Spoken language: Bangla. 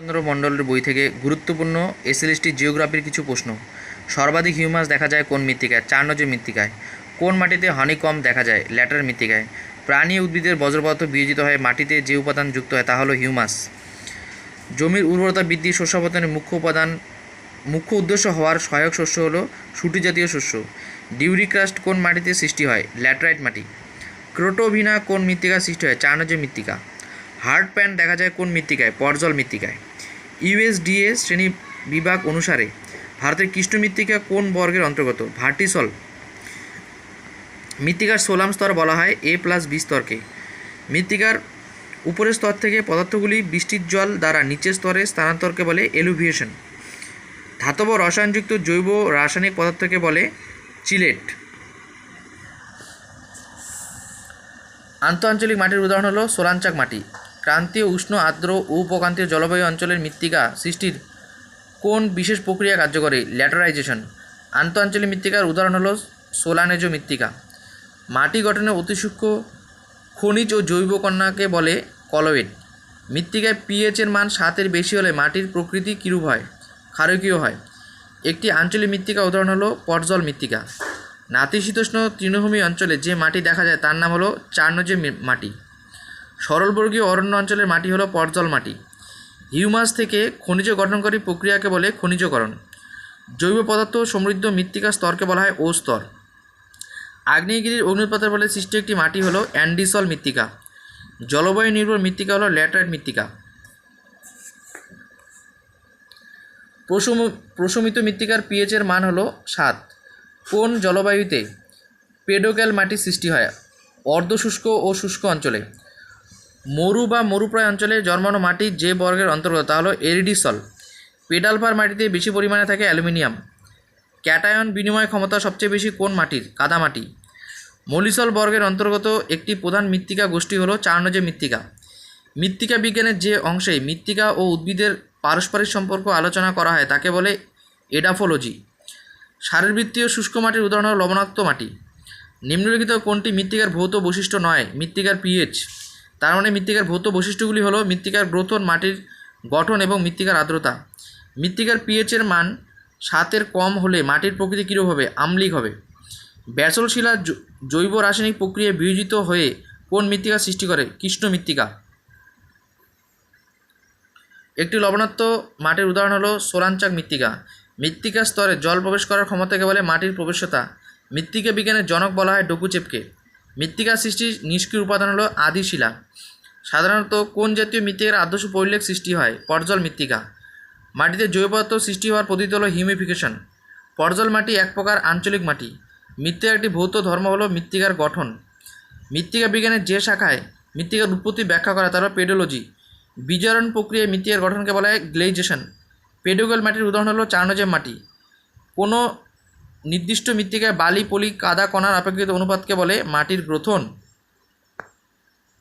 চন্দ্র মণ্ডলের বই থেকে গুরুত্বপূর্ণ এসএলএসটি জিওগ্রাফির কিছু প্রশ্ন। সর্বাধিক হিউমাস দেখা যায় কোন মৃত্তিকায়? চার নজর মৃত্তিকায়। কোন মাটিতে হানি কম দেখা যায়? ল্যাটার মৃত্তিকায়। প্রাণী উদ্ভিদের বজ্র পদার্থ বিয়োজিত হয় মাটিতে যে উপাদান যুক্ত হয় তা হলো হিউমাস জমির উর্বরতা বৃদ্ধি শস্যাবর্তনের মুখ্য উপাদান, মুখ্য উদ্দেশ্য হওয়ার সহায়ক শস্য হলো শুটি জাতীয় শস্য। ডিউরিক্রাস্ট কোন মাটিতে সৃষ্টি হয়? ল্যাটেরাইট মাটি। ক্রোটোভিনা কোন মৃত্তিকায় সৃষ্টি হয়? চারনজের মৃত্তিকা। হার্ড প্যান দেখা যায় কোন মৃত্তিকায়? পর্জল মৃত্তিকায়। ইউএসডিএ শ্রেণি বিভাগ অনুসারে ভারতের কৃষ্ণ মৃত্তিকা কোন বর্গের অন্তর্গত? ভার্টিসল মৃত্তিকার সোলাম স্তর বলা হয় এ প্লাস বি স্তরকে। মৃত্তিকার উপরের স্তর থেকে পদার্থগুলি বৃষ্টির জল দ্বারা নিচের স্তরে স্থানান্তরকে বলে এলুভিয়েশন। ধাতব রসায়নযুক্ত জৈব রাসায়নিক পদার্থকে বলে চিলেট। আন্তঃআঞ্চলিক মাটির উদাহরণ হলো সোলাঞ্চাক মাটি। ক্রান্তীয় উষ্ণ, আর্দ্র উপক্রান্তীয় জলবায়ু অঞ্চলের মৃত্তিকা সৃষ্টির কোন বিশেষ প্রক্রিয়া কার্যকরী? ল্যাটারাইজেশন। আন্তঃআঞ্চলিক মৃত্তিকার উদাহরণ হলো সোলানেজ মৃত্তিকা। মাটি গঠনে অতি সূক্ষ্ম খনিজ ও জৈব কণাকে বলে কলয়েড। মৃত্তিকায় পিএইচের মান সাতের বেশি হলে মাটির প্রকৃতি কিরূপ হয়? ক্ষারকীয় হয়। একটি আঞ্চলিক মৃত্তিকা উদাহরণ হলো পটজল মৃত্তিকা। নাতিশীতোষ্ণ তৃণভূমি অঞ্চলে যে মাটি দেখা যায় তার নাম হলো চার্নজে মাটি। সরলবর্গীয় অরণ্য অঞ্চলের মাটি হলো পর্জল মাটি। হিউমাস থেকে খনিজ গঠনকারী প্রক্রিয়াকে বলে খনিজকরণ। জৈব পদার্থ সমৃদ্ধ মৃত্তিকা স্তরকে বলা হয় ও স্তর আগ্নেয়গিরির অগ্নুৎপাতের ফলে সৃষ্ট একটি মাটি হলো অ্যান্ডিসল মৃত্তিকা। জলবায়ু নির্ভর মৃত্তিকা হলো ল্যাটারাইট মৃত্তিকা। প্রশম প্রশমিত মৃত্তিকার পিএইচের মান হলো সাত। কোন জলবায়ুতে পেডোক্যাল মাটির সৃষ্টি হয়? অর্ধশুষ্ক ও শুষ্ক অঞ্চলে। মরু বা মরুপ্রায় অঞ্চলে জন্মানো মাটি যে বর্গের অন্তর্গত, তা হলো এরিডিসল। পেডালপার মাটিতে বেশি পরিমাণে থাকে অ্যালুমিনিয়াম। ক্যাটায়ন বিনিময় ক্ষমতা সবচেয়ে বেশি কোন মাটির? কাদামাটি মলিসল বর্গের অন্তর্গত একটি প্রধান মৃত্তিকা গোষ্ঠী হলো চারনজে মৃত্তিকা। মৃত্তিকা বিজ্ঞানের যে অংশে মৃত্তিকা ও উদ্ভিদের পারস্পরিক সম্পর্ক আলোচনা করা হয়, তাকে বলে এডাফোলজি। শারীরবৃত্তীয় শুষ্ক মাটির উদাহরণ হলো লবণাক্ত মাটি। নিম্নলিখিত কোনটি মৃত্তিকার ভৌত বৈশিষ্ট্য নয়? মৃত্তিকার পিএইচ তার মানে মৃত্তিকার ভৌত বৈশিষ্ট্যগুলি হলো মৃত্তিকার গ্রথন মাটির গঠন এবং মৃত্তিকার আর্দ্রতা। মৃত্তিকার পিএইচের মান সাতের কম হলে মাটির প্রকৃতি কীরূপ হবে? আম্লিক হবে। ব্যাসল শিলা জৈব রাসায়নিক প্রক্রিয়ায় বিয়োজিত হয়ে কোন মৃত্তিকা সৃষ্টি করে? কৃষ্ণ মৃত্তিকা। একটি লবণাক্ত মাটির উদাহরণ হলো সোলাঞ্চাক মৃত্তিকা। মৃত্তিকা স্তরে জল প্রবেশ করার ক্ষমতাকে বলে মাটির প্রবেশতা। মৃত্তিকা বিজ্ঞানের জনক বলা হয় ডকুচেপকে। মৃত্তিকা সৃষ্টির নিষ্ক্রিয় উপাদান হলো আদি শিলা। সাধারণত কোন জাতীয় মৃত্তিকার আদর্শ পরিলেখ সৃষ্টি হয়? পর্জল মৃত্তিকা। মাটিতে জৈব পদার্থ সৃষ্টি হওয়ার পদ্ধতি হলো হিউমিফিকেশন। পর্জল মাটি এক প্রকার আঞ্চলিক মাটি। মৃত্তিকার একটি ভৌত ধর্ম হলো মৃত্তিকার গঠন। মৃত্তিকা বিজ্ঞানের যে শাখায় মৃত্তিকার উৎপত্তি ব্যাখ্যা করা তারা পেডোলজি। বিজারণ প্রক্রিয়ায় মৃত্তিকার গঠনকে বলা হয় গ্লেজেশন পেডোগাল মাটির উদাহরণ হলো চার্নজেম মাটি। কোনো নির্দিষ্ট মৃত্তিকায় বালি পলি কাদা কণার আপেক্ষিত অনুপাতকে বলে মাটির গ্রথন।